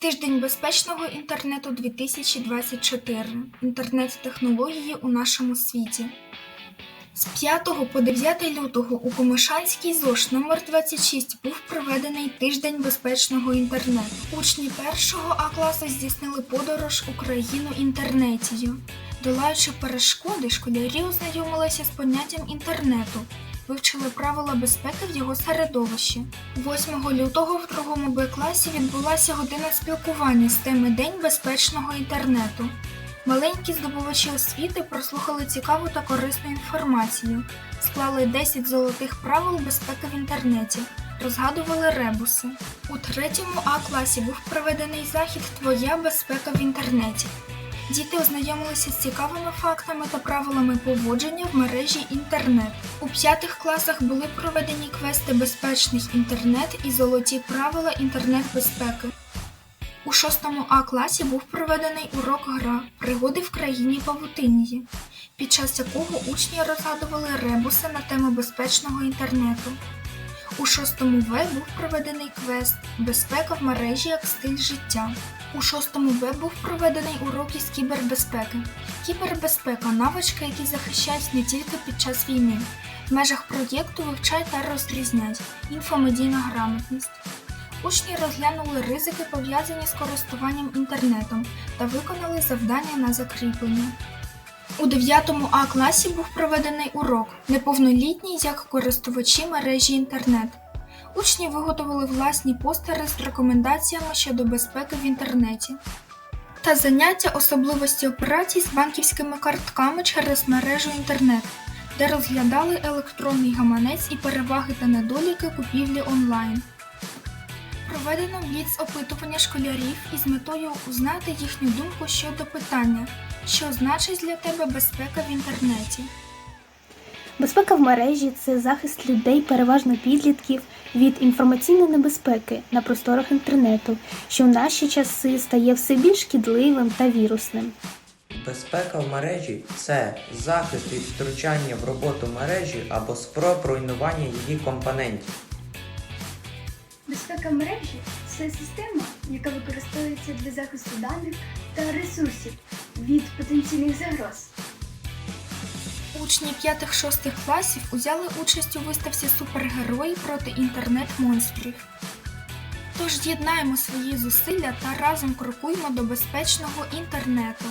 Тиждень безпечного інтернету 2024. Інтернет-технології у нашому світі. З 5 по 9 лютого у Комишанській ЗОШ номер 26 був проведений тиждень безпечного інтернету. Учні першого А класу здійснили подорож Україну інтернетію. Долаючи перешкоди, школярі ознайомилися з поняттям інтернету, вивчили правила безпеки в його середовищі. 8 лютого в другому Б класі відбулася година спілкування з теми День безпечного інтернету. Маленькі здобувачі освіти прослухали цікаву та корисну інформацію, склали 10 золотих правил безпеки в інтернеті, розгадували ребуси. У третьому А класі був проведений захід Твоя безпека в інтернеті. Діти ознайомилися з цікавими фактами та правилами поводження в мережі інтернет. У п'ятих класах були проведені квести Безпечний інтернет і золоті правила інтернет-безпеки. У шостому А класі був проведений урок гра Пригоди в країні Павутинії, під час якого учні розгадували ребуси на тему безпечного інтернету. У шостому В був проведений квест Безпека в мережі як стиль життя. У шостому Б був проведений урок із кібербезпеки. Кібербезпека навички, які захищають не тільки під час війни. В межах проєкту вивчай та розрізнять інфомедійна грамотність. Учні розглянули ризики, пов'язані з користуванням інтернетом та виконали завдання на закріплення. У 9 А класі був проведений урок Неповнолітні як користувачі мережі інтернет. Учні виготовили власні постери з рекомендаціями щодо безпеки в інтернеті та заняття особливості операцій з банківськими картками через мережу інтернет, де розглядали електронний гаманець і переваги та недоліки купівлі онлайн. Проведено бліц опитування школярів із метою узнати їхню думку щодо питання, що значить для тебе безпека в інтернеті. Безпека в мережі це захист людей, переважно підлітків, від інформаційної небезпеки на просторах інтернету, що в наші часи стає все більш шкідливим та вірусним. Безпека в мережі це захист від втручання в роботу мережі або спроб руйнування її компонентів. Безпека мережі це система, яка використовується для захисту даних та ресурсів від потенційних загроз. Учні 5-6 класів узяли участь у виставці Супергерої проти інтернет-монстрів. Тож єднаємо свої зусилля та разом крокуємо до безпечного інтернету.